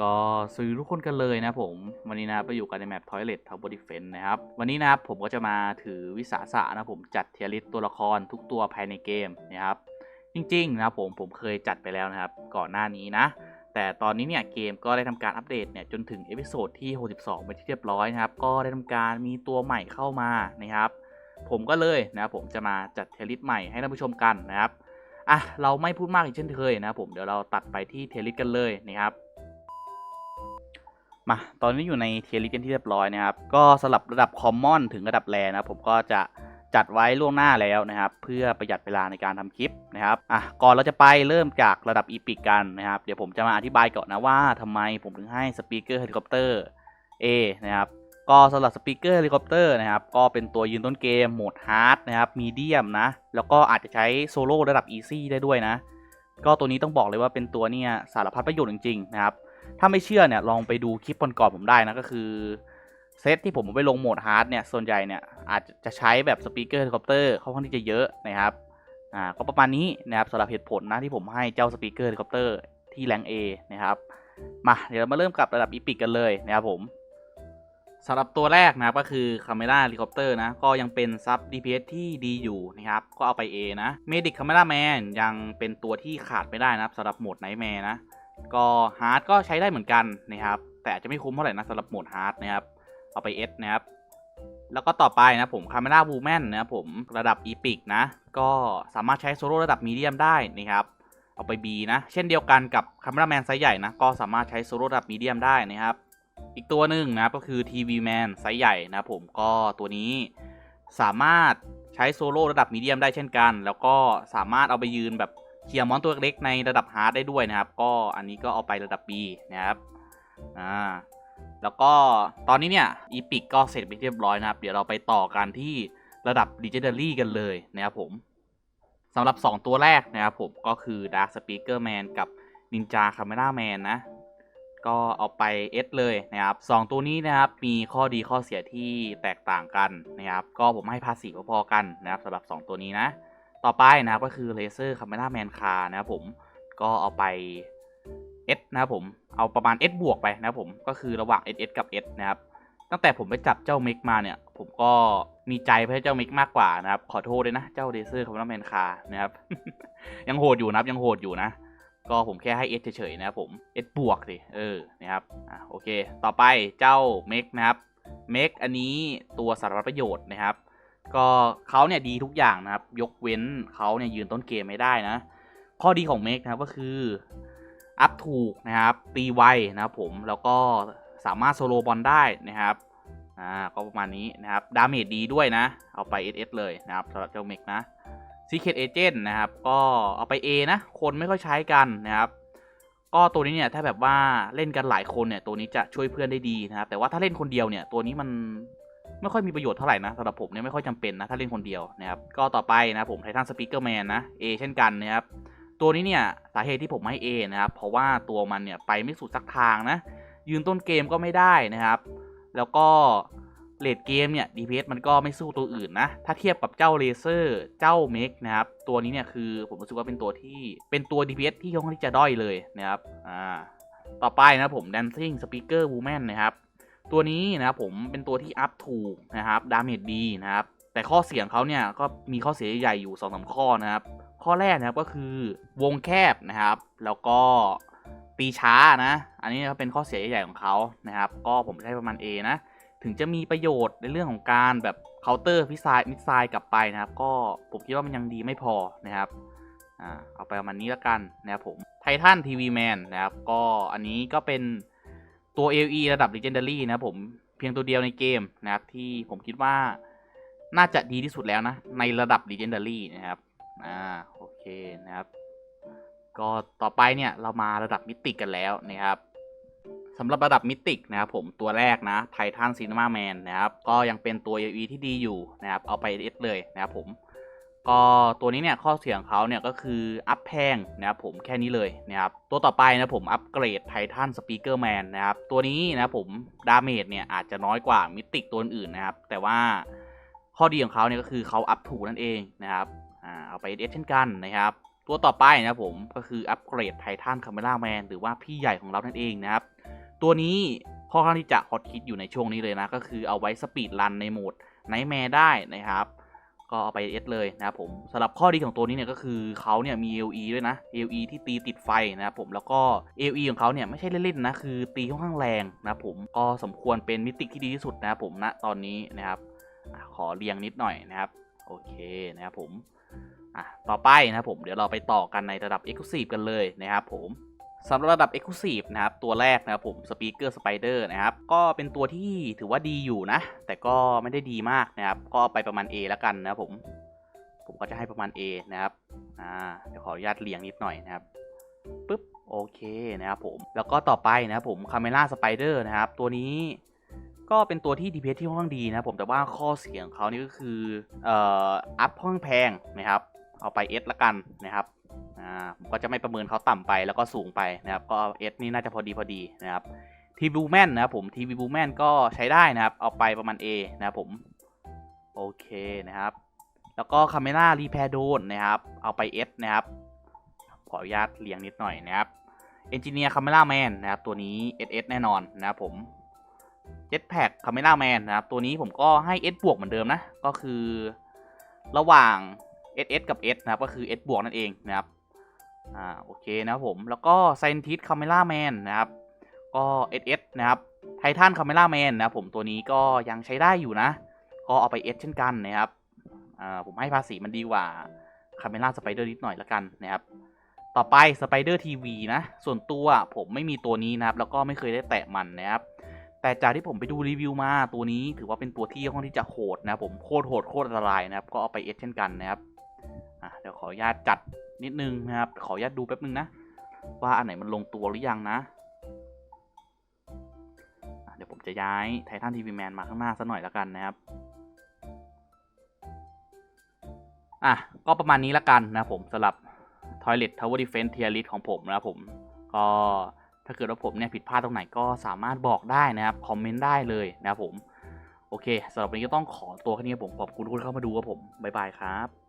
ก็สวัสดีทุกคนกันเลยนะผมวันนี้นะไปอยู่กันในแมป Toilet Tower Defense นะครับ วันนี้นะครับผมก็จะมาถือวิสาสะนะผมจัดเทียริสตัวละครทุกตัวภายในเกมนะครับ จริงๆนะผมผมเคยจัดไปแล้วนะครับ ก่อนหน้านี้นะ แต่ตอนนี้เนี่ยเกมก็ได้ทำการอัปเดตเนี่ยจนถึงเอพิโซดที่ 62 ไปที่เรียบร้อยนะครับ ก็ได้ทำการมีตัวใหม่เข้ามานะครับ ผมก็เลยนะผมจะมาจัดเทยริสใหม่ให้ท่านผู้ชมกันนะครับอะเราไม่พูดมากอีกเช่นเคยนะผมเดี๋ยวเราตัดไปที่เทยริสกันเลยนะครับ มา ตอนนี้อยู่ในเทียริกันที่เรียบร้อยนะครับ ก็สลับระดับคอมมอนถึงระดับแรนะครับผมก็จะจัดไว้ล่วงหน้าแล้วนะครับ เพื่อประหยัดเวลาในการทำคลิปนะครับอะก่อนเราจะไปเริ่มจากระดับอีพิกกันนะครับ เดี๋ยวผมจะมาอธิบายก่อนนะว่าทำไมผมถึงให้สปีกเกอร์เฮลิคอปเตอร์ A นะครับก็สำหรับสปีกเกอร์เฮลิคอปเตอร์นะครับ ก็เป็นตัวยืนต้นเกมโหมดฮาร์ดนะครับมีเดียมนะ แล้วก็อาจจะใช้โซโล่ระดับอีซี่ได้ด้วยนะ ก็ตัวนี้ต้องบอกเลยว่าเป็นตัวเนี่ยสารพัดประโยชน์จริงๆนะครับ ถ้าไม่เชื่อเนี่ยลองไปดูคลิปก่อนๆผมได้นะก็คือเซตที่ผมไปลงโหมดฮาร์ดเนี่ยส่วนใหญ่เนี่ยอาจจะใช้แบบสปีกเกอร์เฮลิคอปเตอร์ค่อนข้างที่จะเยอะนะครับอ่าก็ประมาณนี้นะครับสำหรับเหตุผลนะที่ผมให้เจ้าสปีกเกอร์เฮลิคอปเตอร์ที่แรง A นะครับมาเดี๋ยวเรามาเริ่มกับระดับอีพิกกันเลยนะครับผมสำหรับตัวแรกนะครับก็คือคาเมล่าเฮลิคอปเตอร์นะ ก็ยังเป็นซับ DPS ที่ดีอยู่นะครับ ก็เอาไป A นะเมดิกคาเมล่าแมนยังเป็นตัวที่ขาดไม่ได้นะครับสำหรับโหมดไนท์แมร์นะ ก็ฮาร์ดก็ใช้ได้เหมือนกันนะครับ แต่อาจจะไม่คุ้มเท่าไหร่นะสำหรับโหมดฮาร์ดนะครับ เอาไป S นะครับ แล้วก็ต่อไปนะผมคาเมล่าบูแมนนะครับผมระดับอีพิกนะ ก็สามารถใช้โซโล่ระดับมีเดียมได้นะครับ เอาไป B นะ เช่นเดียวกันกับคาเมล่าแมนไซส์ใหญ่นะ ก็สามารถใช้โซโล่ระดับมีเดียมได้นะครับ อีกตัวหนึ่งนะก็คือ TV Man ไซส์ใหญ่นะผมก็ตัวนี้สามารถใช้โซโล่ระดับมีเดียมได้เช่นกัน แล้วก็สามารถเอาไปยืนแบบ เคลียร์มอนตัวเล็กในระดับฮาร์ดได้ด้วยนะครับ ก็อันนี้ก็เอาไประดับ B นะครับอ่าแล้วก็ตอนนี้เนี่ยอีพิกก็เสร็จไปเรียบร้อยนะครับ เดี๋ยวเราไปต่อกันที่ระดับ Legendary กันเลยนะครับผมสำหรับ 2 ตัวแรกนะครับผมก็คือ Dark Speaker Man กับ Ninja Camera Man นะ ก็เอาไป S เลยนะครับสองตัวนี้นะครับมีข้อดีข้อเสียที่แตกต่างกันนะครับ ก็ผมให้ภาษีพอๆกันนะครับสำหรับ 2 ตัวนี้นะ ต่อไปนะครับก็คือ Laser Camera Man Car นะครับผมก็เอาไป S นะครับผมเอาประมาณ S บวกไปนะครับผมก็คือระหว่าง SS กับ S นะครับตั้งแต่ผมไปจับเจ้ามิกมาเนี่ย ผมก็มีใจให้เจ้ามิกมากกว่านะครับ ขอโทษด้วยนะเจ้า Laser Camera Man Car นะครับ ยังโหดอยู่นะครับยังโหดอยู่นะก็ผมแค่ให้ S เฉยๆนะครับผม S บวกสิเออนะครับอะโอเค ต่อไปเจ้าเมกนะครับเมกอันนี้ตัวสารพัดประโยชน์นะครับ ก็เขาเนี่ยดีทุกอย่างนะครับ ยกเว้นเขาเนี่ยยืนต้นเกมไม่ได้นะ ข้อดีของเมกนะครับก็คืออัพถูกนะครับตีไวนะครับผมแล้วก็สามารถโซโลบอลได้นะครับอ่าก็ประมาณนี้นะครับดาเมจดีด้วยนะ เอาไป SS เลยนะครับสำหรับเจ้าเมกนะ Secret Agent นะครับ ก็เอาไป A นะ คนไม่ค่อยใช้กันนะครับ ก็ตัวนี้เนี่ยถ้าแบบว่าเล่นกันหลายคนเนี่ยตัวนี้จะช่วยเพื่อนได้ดีนะครับ แต่ว่าถ้าเล่นคนเดียวเนี่ยตัวนี้มัน ไม่ค่อยมีประโยชน์เท่าไหร่นะสำหรับผมเนี่ยไม่ค่อยจำเป็นนะถ้าเล่นคนเดียวนะครับก็ต่อไปนะผมไททันสปีกเกอร์แมนนะ A เช่นกันนะครับตัวนี้เนี่ยสาเหตุที่ผมให้ A นะครับเพราะว่าตัวมันเนี่ยไปไม่สุดสักทางนะ ยืนต้นเกมก็ไม่ได้นะครับ แล้วก็เลดเกมเนี่ย DPS มันก็ไม่สู้ตัวอื่นนะ ถ้าเทียบกับเจ้าเลเซอร์เจ้าเมกนะครับ ตัวนี้เนี่ยคือผมรู้สึกว่าเป็นตัวที่เป็นตัว DPS ที่ค่อนข้างที่จะด้อยเลยนะครับ อ่า ต่อไปนะผม Dancing Speaker Woman นะครับ ตัวนี้นะครับผมเป็นตัวที่อัพถูกนะครับดาเมจดีนะครับแต่ข้อเสียงเขาเนี่ยก็มีข้อเสียใหญ่อยู่2อสข้อนะครับ ข้อแรกนะครับก็คือวงแคบนะครับ แล้วก็ตีช้านะ อันนี้ก็เป็นข้อเสียใหญ่ของเขานะครับ ก็ผมใช้ประมาณ A นะ ถึงจะมีประโยชน์ในเรื่องของการแบบเคาน์เตอร์พิซายมิซล์กลับไปนะครับ ก็ผมคิดว่ามันยังดีไม่พอนะครับอ่าเอาไปประมาณนี้แล้วกันนะครับผมไททันทีวีแมนนะครับ ก็อันนี้ก็เป็น ตัว AE ระดับ Legendary นะผมเพียงตัวเดียวในเกมนะครับ ที่ผมคิดว่าน่าจะดีที่สุดแล้วนะ ในระดับ Legendary นะครับ อ่า โอเคนะครับ ก็ต่อไปเนี่ยเรามาระดับมิติกันแล้วนะครับสำหรับระดับมิติกนะครับผมตัวแรกนะไททันซีนีมาแมนนะครับ ก็ยังเป็นตัว AE ที่ดีอยู่นะครับ เอาไป S เลยนะครับผม ก็ตัวนี้เนี่ยข้อเสียของเขาเนี่ยก็คืออัพแพงนะครับผมแค่นี้เลยนะครับตัวต่อไปนะผมอัปเกรดไททันสปีกเกอร์แมนนะครับตัวนี้นะผมดาเมจเนี่ยอาจจะน้อยกว่ามิติตัวอื่นนะครับแต่ว่าข้อดีของเขาเนี่ยก็คือเขาอัพถูกนั่นเองนะครับอ่าเอาไป S เช่นกันนะครับตัวต่อไปนะผมก็คืออัปเกรดไททันคาเมล่าแมนหรือว่าพี่ใหญ่ของเรานั่นเองนะครับตัวนี้ค่อข้างที่จะฮอตฮิตอยู่ในช่วงนี้เลยนะก็คือเอาไว้สปีดรันในโหมดไนท์แมร์ได้นะครับ ก็เอาไปเอสเลยนะครับผมสำหรับข้อดีของตัวนี้เนี่ยก็คือเขาเนี่ยมี LE ด้วยนะ LE ที่ตีติดไฟนะครับผมแล้วก็ LE ของเขาเนี่ยไม่ใช่เล่นๆนะคือตีค่อนข้างแรงนะครับผมก็สมควรเป็นมิติที่ดีที่สุดนะครับผมณตอนนี้นะครับขอเรียงนิดหน่อยนะครับโอเคนะครับผมอะต่อไปนะครับผมเดี๋ยวเราไปต่อกันในระดับ Exclusive กันเลยนะครับผม สำหรับระดับ Exclusive นะครับ ตัวแรกนะครับผม Speaker Spider นะครับ ก็เป็นตัวที่ถือว่าดีอยู่นะ แต่ก็ไม่ได้ดีมากนะครับ ก็ไปประมาณ A แล้วกันนะครับผม ผมก็จะให้ประมาณ A นะครับ อ่า เดี๋ยวขออนุญาตเรียงนิดหน่อยนะครับ ปึ๊บ โอเคนะครับผม แล้วก็ต่อไปนะครับผม Camera Spider นะครับ ตัวนี้ก็เป็นตัวที่ DPS ที่ค่อนข้างดีนะครับผมแต่ว่าข้อเสียของเขานี่ก็คือ เอ่อ อัพค่อนข้างแพงนะครับ เอาไป S ละกันนะครับ อ่าผมก็จะไม่ประเมินเขาต่ำไปแล้วก็สูงไปนะครับก็ S นี่น่าจะพอดีพอดีนะครับทีบูแมนนะครับผมทีบูแมนก็ใช้ได้นะครับ เอาไปประมาณ A นะครับผมโอเคนะครับ แล้วก็คาเมล่ารีแพร์โดนนะครับ เอาไป S นะครับขออนุญาตเรียงนิดหน่อยนะครับเอนจิเนียร์คาเมล่าแมนนะครับ ตัวนี้ SS แน่นอนนะครับผม Jetpack Camera Man นะครับ ตัวนี้ผมก็ให้ S บวกเหมือนเดิมนะ ก็คือระหว่าง SS กับ S นะครับ ก็คือ S บวกนั่นเองนะครับ อ่าโอเคนะครับผมแล้วก็ Scientist Camera Man นะครับ ก็ SS นะครับ Titan Camera Man นะผมตัวนี้ก็ยังใช้ได้อยู่นะ ก็เอาไป S เช่นกันนะครับอ่าผมให้ภาษีมันดีกว่า Camera Spider นิดหน่อยละกันนะครับ ต่อไป Spider TV นะ ส่วนตัวผมไม่มีตัวนี้นะครับ แล้วก็ไม่เคยได้แตะมันนะครับแต่จากที่ผมไปดูรีวิวมาตัวนี้ถือว่าเป็นตัวที่ค่อนข้างที่จะโหดนะผมโคตรโหดโคตรอันตรายนะครับ ก็เอาไปเอสเช่นกันนะครับเดี๋ยวขออนุญาตจัด นิดนึงนะครับ ขออนุญาตดูแป๊บนึงนะ ว่าอันไหนมันลงตัวหรือยังนะเดี๋ยวผมจะย้ายไททันทีวีแมนมาข้างหน้าสักหน่อยแล้วกันนะครับ อะ ก็ประมาณนี้ละกันนะผมสำหรับ Toilet Tower Defense Tier List ของผมนะผมก็ถ้าเกิดว่าผมเนี่ยผิดพลาดตรงไหนก็สามารถบอกได้นะครับ คอมเมนต์ได้เลยนะครับผม โอเคสำหรับวันนี้ก็ต้องขอตัวแค่นี้ผมขอบคุณทุกคนเข้ามาดูครับผม บ๊ายบายครับ